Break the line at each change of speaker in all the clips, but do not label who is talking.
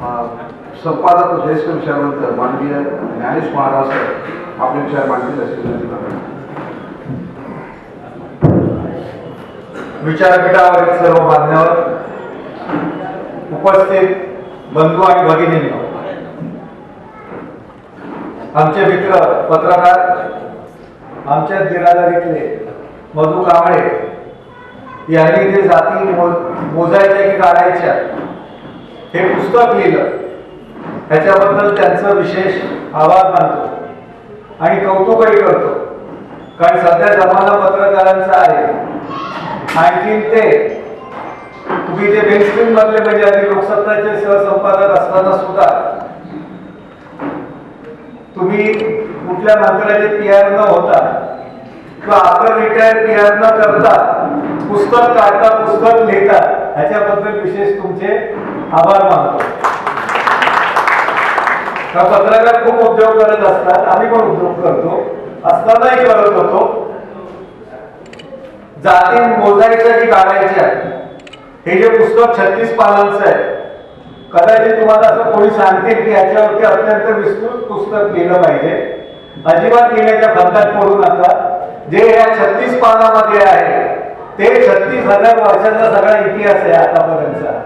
संपादक ज्येष्ठ विचारवंत माननीय ज्ञानेश महाराज आपले विचार मांडतील अशी विनंती
विचारपीठावरील सर्व मान्यवर उपस्थित बंधू आणि भगिनी आमचे मित्र पत्रकार आमच्या बिरादरीतले मधु कांबळे यांनी जे जाती मोजायच्या की काढायच्या हे पुस्तक लिहिलं. त्याच्याबद्दल त्यांचं विशेष आभार मानतो आणि कौतुकही करतो. कारण सध्या जमाना पत्रकारांचा आहे. आणखीन ते तुम्ही जे मेनस्ट्रीम बनले म्हणजे आधी लोकसत्ताचे सहसंपादक असताना सुद्धा तुम्ही कुठल्या मंत्र्याचे पी आर न होता किंवा आफ्टर रिटायर पी आर न करता पुस्तक काढता पुस्तक लिहिता ह्याच्याबद्दल विशेष तुमचे आभार मानतो. का पत्रकार खूप उद्योग करत असतात. आम्ही पण उद्योग करतो. असतानाही करत होतो. जाती मोजायच्या की काढायच्या हे जे पुस्तक छत्तीस पानांचं आहे कदाचित तुम्हाला असं कोणी सांगतील की याच्यावरती अत्यंत विस्तृत पुस्तक लिहिलं पाहिजे. अजिबात लिहिण्याच्या बंधात पडू नका. जे या छत्तीस पानामध्ये आहे ते छत्तीस हजार वर्षाचा सगळा इतिहास आहे आतापर्यंतचा.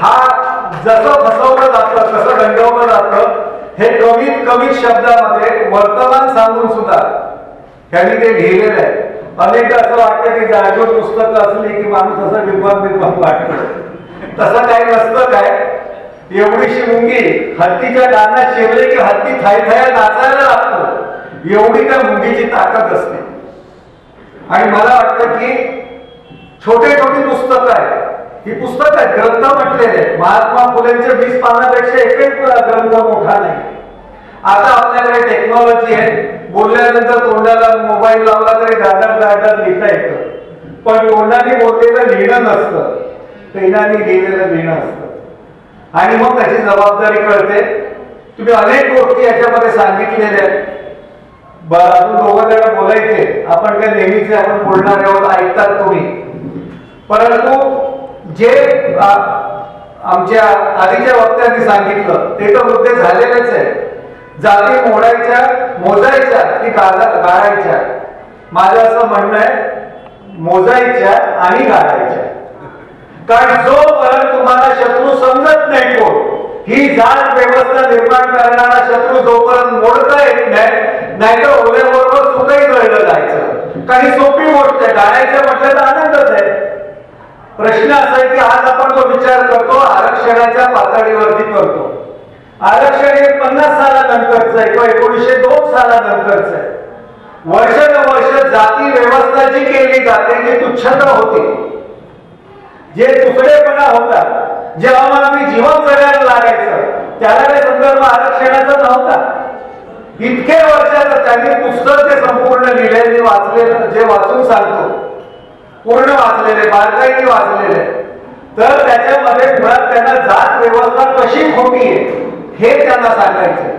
हा जसं फसवलं जातं कसं गंडवलं जातं हे कमीत कमी शब्दामध्ये वर्तमान सांगून सुद्धा त्यांनी ते लिहिलेलं आहे. अनेकदा असं वाटतं की जागेवर पुस्तकं असली की माणूस असं विद्वान विद्वान वाटतं. तसं काही नसतं काय? एवढीशी मुंगी हत्तीच्या कानात शिरले की हत्ती थाय थाया नाचायला लागतो. एवढी त्या मुंगीची ताकद असते. आणि मला वाटतं की छोटे छोटी पुस्तकं आहेत. ही पुस्तक आहेत ग्रंथ म्हटलेले महात्मा फुलेंचे वीस पानापेक्षा एकही ग्रंथ मोठा नाही. आता आपल्याकडे टेक्नॉलॉजी आहे. बोलल्यानंतर तोंडाला मोबाईल लावला तरी डाटा डाटा लिहिता येतं. पण तोंडाने बोललेलं लिहिणं नसतं. पेनाने लिहिलेलं लिहिणं असतं. आणि मग त्याची जबाबदारी कळते. तुम्ही अनेक गोष्टी याच्यामध्ये सांगितलेल्या आहेत. दोघं जण बोलायचे. आपण काय नेहमीचे आपण बोलणार आहोत ऐकतात तुम्ही. परंतु जे आमच्या आधीच्या वक्त्यांनी सांगितलं ते तर मुद्दे झालेलेच आहे जाती मोडायच्या मोजायच्या की गाळायच्या माझं असं म्हणणं आहे मोजायच्या आणि गाळायच्या कारण जोपर्यंत तुम्हाला शत्रू समजत नाही कोण ही जात व्यवस्था निर्माण करणारा शत्रू जोपर्यंत मोडता येत नाही नाहीतर ओल्याबरोबर सुखही कळलं जायचं. काही सोपी गोष्ट आहे गाळायचं म्हटलं तर आनंदच आहे. प्रश्न असा आहे की आज आपण जो विचार करतो आरक्षणाच्या पातळीवरती करतो. आरक्षण हे पन्नास सालानंतरच आहे किंवा एकोणीसशे दोन सालानंतरच आहे. वर्षानुवर्ष जाती व्यवस्था जी केली जाते ती तुच्छता होती. जे तुकडेपणा होता जे आम्हाला जीवन जगायला लागायचं त्याला काही संदर्भ आरक्षणाचा नव्हता. इतके वर्षात त्यांनी पुस्तक जे संपूर्ण लिहिले जे वाचलेलं जे वाचून सांगतो पूर्ण वाचलेले बारकाईने वाचलेले. तर त्याच्यामध्ये मुळात त्यांना जात व्यवस्था कशी खोटी आहे हे त्यांना सांगायचं.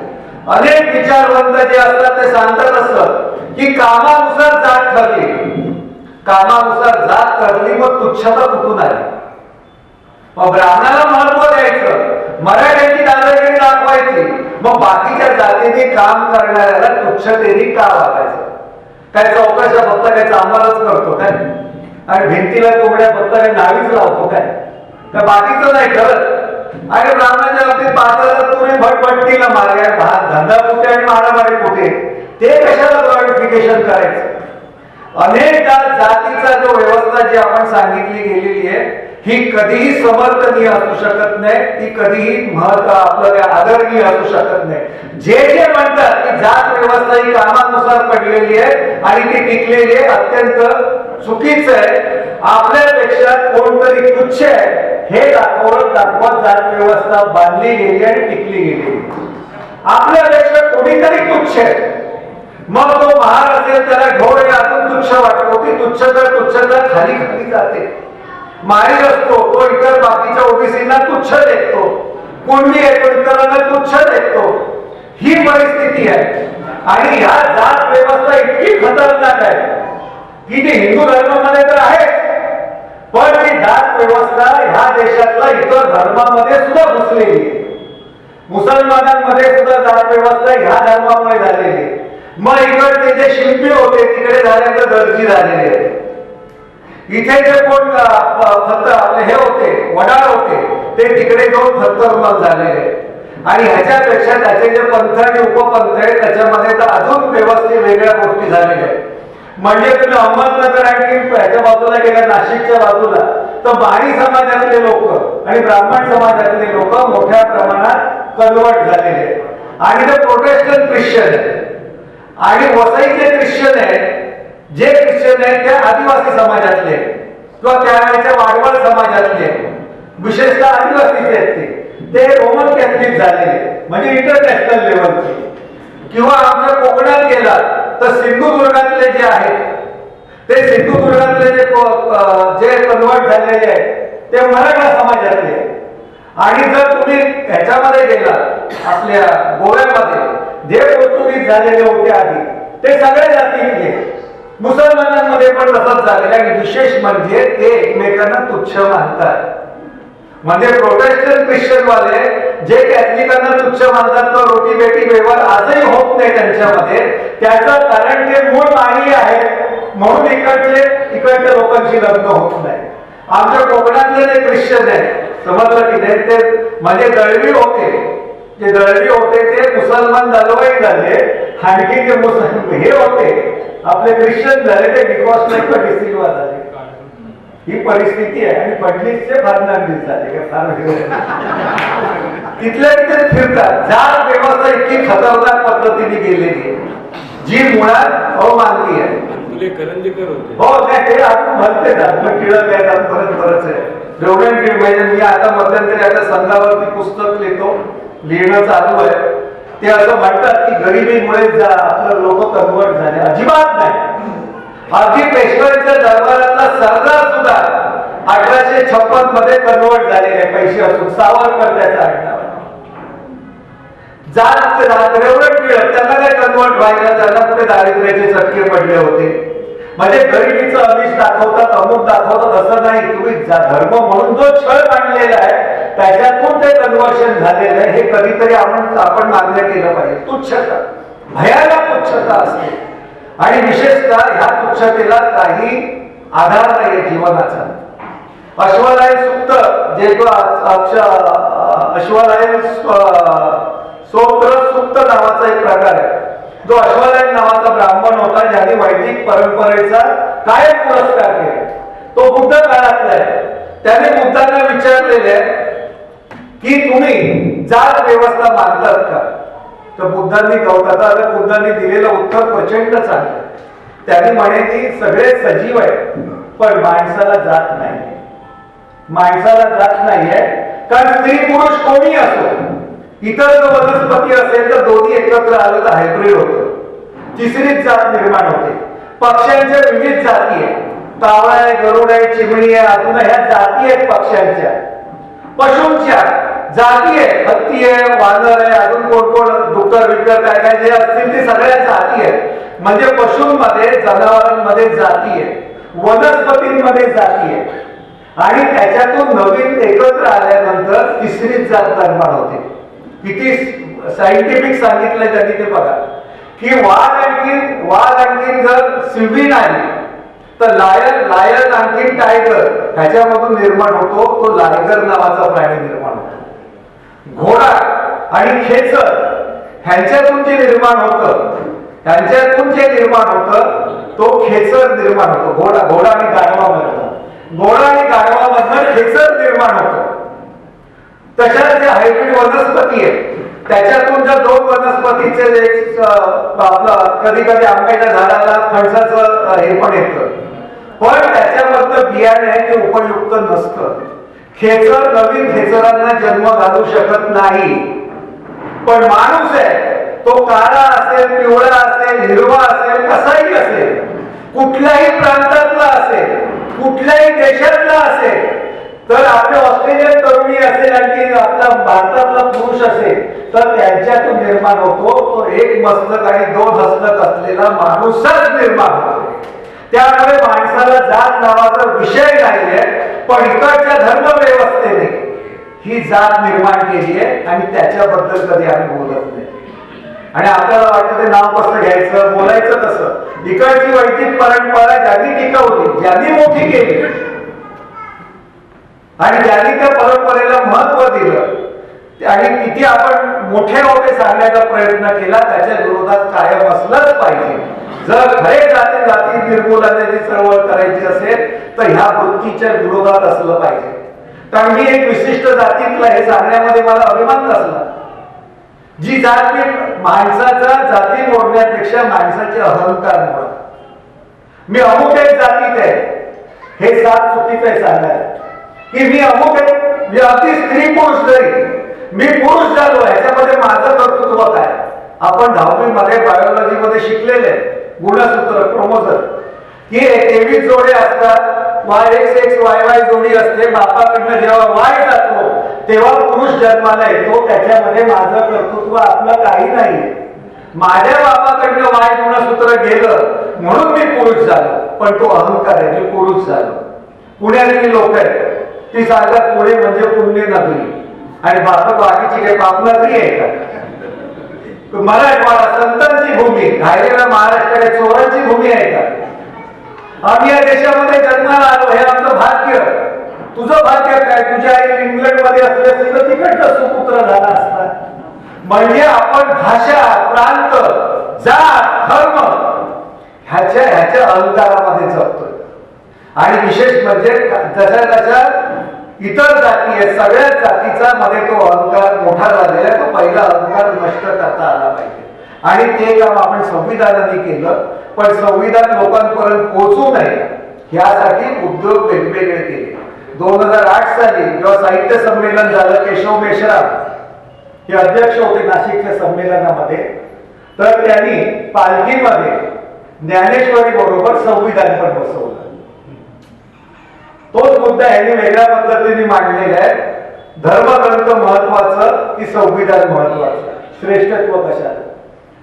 अनेक विचारवंत जे असतात ते सांगतात असत की कामानुसार जात ठरली. कामानुसार जात ठरली मग तुच्छता कुठून आली? मग ब्राह्मणाला महत्त्व द्यायचं मराठ्याची दादागिरी दाखवायची मग बाकीच्या जातीने काम करणाऱ्याला तुच्छतेने का वागायचं काय चौकशा फक्त काय चांगलंच करतो काय? आणि भिंतीला कोंबड्या फक्त नावीच लावतो काय? तर बाकीचं नाही खरं. आणि ब्राह्मणाच्या बाबतीत पाहता तुम्ही भटभट्टीला मार्ग भात धंदा कुठे आणि मारामारी कुठे? ते कशाला क्वालिफिकेशन करायचं? अनेकदा जातीचा जो व्यवस्था जी आपण सांगितली गेलेली आहे ही कधीही समर्थनीय असू शकत नाही ती कधीही महत्त्व आपलं आदरणीय असू शकत नाही. जे जे म्हणतात की जात व्यवस्था ही कामानुसार पडलेली आहे आणि ती टिकलेली आहे अत्यंत चुकीचं आहे. आपल्यापेक्षा कोणतरी तुच्छ आहे. हे दाखवत दाखवत जात व्यवस्था बांधली गेली आणि टिकली गेली. आपल्यापेक्षा कोणीतरी तुच्छ आहे. मग तो महार असेल त्याला ढोळ हे अजून तुच्छ वाटतो. ती तुच्छता तुच्छता खाली खाली जाते. माळी असतो तो इतर बाकीच्या ओबीसींना तुच्छ देखतो. कुंडी आहे तो इतरांना तुच्छ देखतो. ही परिस्थिती आहे. आणि ह्या जात व्यवस्था इतकी खतरनाक आहे. की ते हिंदू धर्मामध्ये तर आहे पण ती दात व्यवस्था ह्या देशातला इतर धर्मामध्ये सुद्धा घुसलेली मुसलमानांमध्ये सुद्धा दात व्यवस्था ह्या धर्मामुळे झालेली मग इकडचे जे शिल्पी होते तिकडे झाल्यानंतर दर्जी झालेले आहेत इथे जे कोण फक्त आपले हे होते वडाळ होते ते तिकडे जाऊन फत्तरमल झालेले आणि ह्याच्यापेक्षा त्याचे जे पंथ आणि उपपंथ आहे त्याच्यामध्ये तर अजून व्यवस्थित वेगळ्या गोष्टी झालेल्या आहेत. म्हणजे तुम्ही अहमदनगर आणखी ह्याच्या बाजूला गेल्या नाशिकच्या बाजूला? तर बाणी समाजातले लोक आणि ब्राह्मण समाजातले लोक मोठ्या प्रमाणात कन्वर्ट झालेले आणि ते प्रोटेस्टंट ख्रिश्चन आहे आणि वसईचे ख्रिश्चन आहे जे ख्रिश्चन आहेत ते आदिवासी समाजातले किंवा त्यावेळेच्या वाडवळ समाजातले विशेषतः आदिवासीचे आहेत ते. ते रोमन कॅथलिक झालेले म्हणजे इंटरनॅशनल लेवलचे किंवा आमच्या कोकणात गेलात तर सिंधुदुर्गातले जे आहेत ते सिंधुदुर्गातले जे जे कन्वर्ट झालेले आहेत ते मराठा समाजातले आणि जर तुम्ही ह्याच्यामध्ये गेला आपल्या गोव्यामध्ये जे पोर्तुगीज झालेले होते आधी ते सगळे जातीतले मुसलमानांमध्ये पण तसंच झालेलं आणि विशेष म्हणजे ते एकमेकांना तुच्छ मानतात. म्हणजे प्रोटेस्टंट ख्रिश्चन वाले जे कॅथलिकांना तुच्छ मानतात तो रोटी बेटी व्यवहार आजही होत नाही त्यांच्यामध्ये. त्याचं कारण ते मूळ माही आहे. म्हणून इकडचे इकडच्या लोकांशी लग्न होत नाही. आमच्या कोकणातले जे ख्रिश्चन आहे समजलं की नाही ते म्हणजे दळवी होते. जे दळवी होते ते मुसलमान दलवाई झाले. आणखी जे मुसलमान हे होते. आपले ख्रिश्चन झाले ते डिकॉस नाही डिसिल्वा झाले. ही परिस्थिती आहे आणि फडणीसचे फर्नांडिस झाले काय फार. तिथल्या तिथे फिरतात. जात व्यवस्था इतकी खतरनाक पद्धतीने गेलेली जी मुळात अमानवी आहे. हो नाही ते अजून म्हणते ना मग टिळक आहेत अजून परत बरंच आहे. रेवडंट म्हणजे मी आता मध्यंतरी आता संघावरती पुस्तक लिहितो. लिहिणं चालू आहे. ते असं म्हणतात की गरिबीमुळे जा- आपलं लोक कन्वर्ट झाले. अजिबात नाही. अगदी सुद्धा अठराशे छप्पनमध्ये कन्वर्ट झालेले आहे, पैसे असून सावरकर त्याचा आडनाव जात जात टिळक त्यांना काय कन्वर्ट व्हायला त्यांना कुठे दारिद्र्याचे चटके पडले होते? म्हणजे गरिबीचं अमिष दाखवतात अमुक दाखवतात असं नाही. तुम्ही धर्म म्हणून जो छळ मांडलेला आहे त्याच्यातून ते कन्वर्शन झालेलं आहे. हे कधीतरी आपण आपण मान्य केलं पाहिजे. तुच्छता. भयानक तुच्छता असते. आणि विशेषतः ह्या तुच्छतेला काही आधार नाही जीवनाचा. अश्वालय सुक्त जे अश्वालय आ- सुक्त नावाचा एक प्रकार आहे. जो अश्वालय नावाचा ब्राह्मण होता ज्याने वैदिक परंपरेचा काय पुरस्कार केला. तो बुद्ध काळातला आहे. त्याने बुद्धांना विचारलेले आहे की तुम्ही जात व्यवस्था मानतात का? तर बुद्धांनी कौतुकाला बुद्धांनी दिलेलं उत्तर प्रचंड चांगलं त्याने म्हणे की सगळे सजीव आहे पण माणसाला जात नाही. माणसाला जात नाहीये. कारण स्त्री पुरुष कोणी असो इतर जर वनस्पती असेल तर दोन्ही एकत्र आलं तर हायब्रिड होत. तिसरीच जात निर्माण होते. पक्ष्यांच्या विविध जाती आहेत. कावळा आहे गरुड आहे चिमणी आहे अजून ह्या जाती आहेत पक्ष्यांच्या. पशूंच्या जाती आहेत. हत्ती आहे वानर आहे अजून कोण कोण डुक्कर विक्कर काय काय जे असतील ते सगळ्या जाती आहेत. म्हणजे पशूंमध्ये जनावरांमध्ये जाती आहे वनस्पतींमध्ये जाती आहे आणि त्याच्यातून नवीन एकत्र आल्यानंतर तिसरीच जात निर्माण होते. किती सायंटिफिक सांगितलंय त्यांनी ते बघा. की वाघ आणखीन वाघ आणखीन जर सिव्हिन आली तर लायन लायन आणखीन टायगर ह्याच्यामधून निर्माण होतो तो लायगर नावाचा प्राणी निर्माण होतो. घोडा आणि खेचर ह्यांच्यातून जे निर्माण होतं ह्यांच्यातून जे निर्माण होतं तो खेचर निर्माण होतो. घोडा घोडा आणि गाढवामधनं घोडा आणि गाढवामधनं खेचर निर्माण होतं. तशाच जे हायब्रिड वनस्पती आहेत त्याच्यातून जर दोन वनस्पतीचे आपलं कधी कधी आंब्याच्या झाडाला फणसाचं हे पण येतं. पण त्याच्यामधलं बियाणे आहे ते उपयुक्त नसतं. खेचर नवीन खेचरांना जन्म घालू शकत नाही. पण माणूस आहे तो काळा असेल पिवळा असेल हिरवा असेल कसाही असेल कुठल्याही प्रांतातला असेल कुठल्याही देशातला असेल तर आपले ऑस्ट्रेलियन तरुणी असेल आणखी आपला भारतातला पुरुष असेल तर त्यांच्यातून निर्माण होतो. तो एक मस्तक आणि दोन हस्तक असलेला माणूसच निर्माण होतो. त्यामुळे माणसाला जात नावाचा विषय नाहीये पण इकडच्या धर्म व्यवस्थेने ही जात निर्माण केली आहे आणि त्याच्याबद्दल कधी आम्ही बोलत नाही. आणि आपल्याला वाटतं ते नाव कसं घ्यायचं बोलायचं कसं? इकडची वैदिक परंपरा ज्यांनी टिकवली ज्यांनी मोठी केली आणि ज्यांनी त्या परंपरेला महत्त्व दिलं आणि किती आपण मोठे मोठे सांगण्याचा प्रयत्न केला त्याच्या विरोधात कायम असलंच पाहिजे. जर खरे जाती जाती निर्मूलनाची चळवळ करायची असेल तर ह्या वृत्तीच्या विरोधात असलं पाहिजे. कारण मी एक विशिष्ट जातीतला हे सांगण्यामध्ये मला अभिमान नसला. जी जात माणसाचा जाती मोडण्यापेक्षा माणसाचे अहंकार मोडत मी अमुक एक जातीत आहे. हे सात चुकीचं आहे सांगायला. की मी अमुक आहे. मी अगदी स्त्री पुरुष जरी मी पुरुष झालो ह्याच्यामध्ये माझं कर्तृत्व काय? आपण दहावी मध्ये बायोलॉजी मध्ये शिकलेले गुणसूत्र क्रोमोझर की तेवीस जोडे असतात Y X X Y Y जोडी असते बापाकडनं जेव्हा वाय जात तेव्हा पुरुष जन्माला येतो त्याच्यामध्ये माझं कर्तृत्व आपलं काही नाही. माझ्या बापाकडनं वाय गुणसूत्र गेलं म्हणून मी पुरुष झालो. पण तो अहंकार आहे मी पुरुष झालो. पुण्यातली लोक आहेत. ती सांगतात पुणे म्हणजे पुण्य नगरी. आणि बाप बाकीची काही पाप नगरी आहे का? मराठवाडा संतांची भूमी राहिलेला महाराष्ट्र चोरांची भूमी आहे का? आम्ही या देशामध्ये जन्माला आलो हे आमचं भाग्य. तुझं भाग्य काय? तुझ्या आई इंग्लंडमध्ये असले असते तर तिकडचं सुपुत्र झाला असता. म्हणजे आपण भाषा प्रांत जात धर्म ह्याच्या ह्याच्या अहंकारामध्ये जगतोय. आणि विशेष म्हणजे त्याच्या त्याच्या इतर जाती आहे सगळ्या जातीचा मध्ये तो अहंकार मोठा झालेला आहे. तो पहिला अहंकार नष्ट करता आला पाहिजे. आणि ते काम आपण संविधानाने केलं. पण संविधान लोकांपर्यंत पोहोचू नये. यासाठी उद्योग वेगवेगळे केले. दोन हजार आठ साली जेव्हा साहित्य संमेलन झालं केशव मेश्राम हे अध्यक्ष होते नाशिकच्या संमेलनामध्ये तर त्यांनी पालखीमध्ये ज्ञानेश्वरी बरोबर संविधान पण बसवलं. तोच मुद्दा यांनी वेगळ्या पद्धतीने मांडलेला आहे. धर्मग्रंथ महत्वाचं की संविधान महत्वाचं श्रेष्ठत्व कशा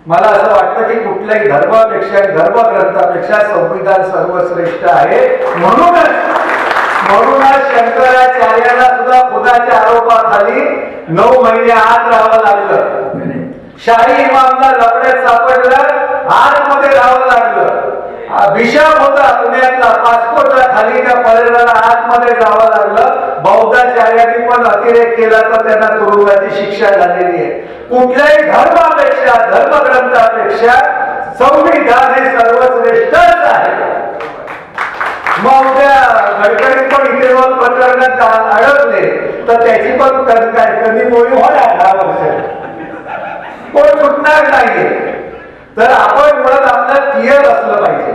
मला असं वाटतं की कुठल्याही धर्मापेक्षा धर्मग्रंथापेक्षा संविधान सर्वश्रेष्ठ आहे म्हणूनच म्हणूनच शंकराचार्याला सुद्धा खुदाच्या आरोपाखाली नऊ महिने आत राहावं लागलं. शाही इमामला लपड्यात सापडलं आतमध्ये राहावं लागलं. विषम होता पुण्यातला. पासपोर्टला खाली त्या परेराला आतमध्ये जावं लागलं. बौद्धाचार्यांनी पण अतिरेक केला तर त्यांना तुरुंगाची शिक्षा झालेली आहे. कुठल्याही धर्मापेक्षा धर्मग्रंथापेक्षा संविधान हे सर्वश्रेष्ठच आहे मग त्या गडकरी प्रकरणात अडकले तर त्याची पण काय कधी मोडी होणार दहा वर्ष. कोण सुटणार नाहीये. तर आपण मुळात आपलं क्लिअर असलं पाहिजे.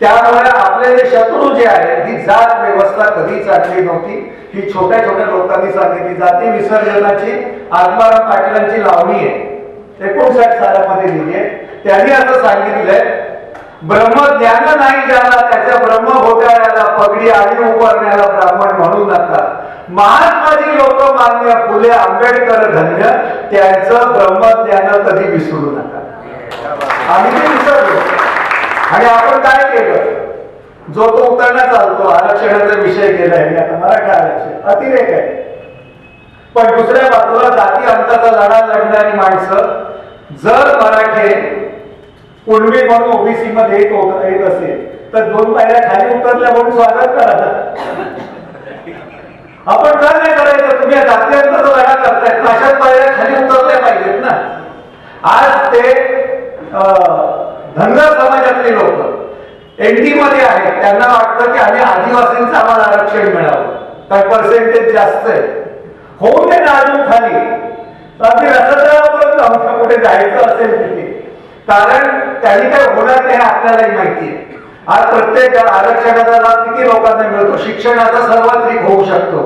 त्यामुळे आपले जे शत्रू जे आहेत ही जात व्यवस्था कधी चालली नव्हती. ही छोट्या छोट्या लोकांनी सांगितली जाती. विसर्जनाची आत्माराम पाटलांची लावणी आहे. एकोणसाठ सालामध्ये लिहिली आहे. त्यांनी असं सांगितलंय ब्रह्मज्ञान नाही ज्याला त्याच्या ब्रह्म घोटाळ्याला पगडी आणि उभारण्याला ब्राह्मण म्हणू नका महात्माजी लोक मान्य फुले आंबेडकर धन्य त्यांचं ब्रह्मज्ञान कधी विसरू नका. आम्ही ते विसरलो. आणि आपण काय केलं? जो तो उतरणा चालतो आरक्षणाचा विषय केलाय मी आता मराठा आरक्षण अतिरेक आहे. पण दुसऱ्या बाजूला जाती अंताचा लढा लढणारी माणसं जर मराठे कुणबी म्हणून ओबीसी मध्ये येत येत असेल तर दोन पायऱ्या खाली उतरल्या म्हणून स्वागत करा. आपण का नाही करायचं? तुम्ही या जातीयांचा लढा करताय अशाच पायऱ्या खाली उतरल्या पाहिजेत ना. आज ते धनगर समाजातले लोक एनटी मध्ये आहेत. त्यांना वाटतं की आम्ही आदिवासींचं आम्हाला आरक्षण मिळावं. काय पर्सेंटेज जास्त आहे. होऊन दे ना अजून खाली. तर आम्ही रसतळापर्यंत आमच्या कुठे जायचं असेल तिथे. कारण त्यांनी काय होणार नाही आपल्यालाही माहिती. आहे आज प्रत्येक आरक्षणाचा लाभ किती लोकांना मिळतो? शिक्षणाचा सर्वाधिक होऊ शकतो.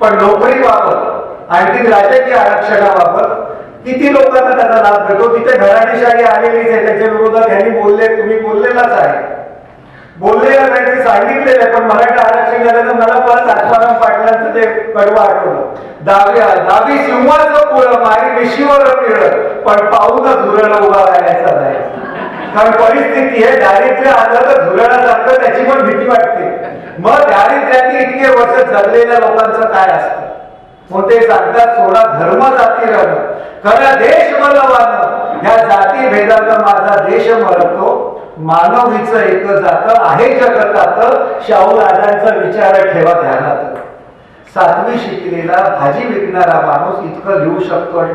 पण नोकरीबाबत आणखी राजकीय आरक्षणाबाबत किती लोकांना त्याचा लाभ मिळतो? तिथे घराणेशाही आलेलीच आहे. त्याच्या विरोधात ह्यांनी बोलले तुम्ही बोललेलाच आहे. बोललेलं नाही ते सांगितलेलं आहे, पण मराठा आरक्षण झाल्यानं मला परत आत्माराम पाटलांचं ते कडवं आठवलं. दावी दावी सिंहाचं पुळ मारी विशीवर पिळ पण पाहून झुरळ उभा परिस्थिती आहे दारिद्र्य आलं तर झुरळासारखं त्याची पण भीती वाटते. मग दारिद्र्याने इतके वर्ष जगलेल्या लोकांचं काय असतं? ते सांगतात सोडा धर्म जाती रण खरा देश मलवान ह्या जाती भेदात माझा देश मरतो. मानवीचं एक जात आहे जगतात. शाहू राजांचा विचार ठेवा ध्यानात. सातवी शिकलेला भाजी विकणारा माणूस इतकं लिहू शकतो आणि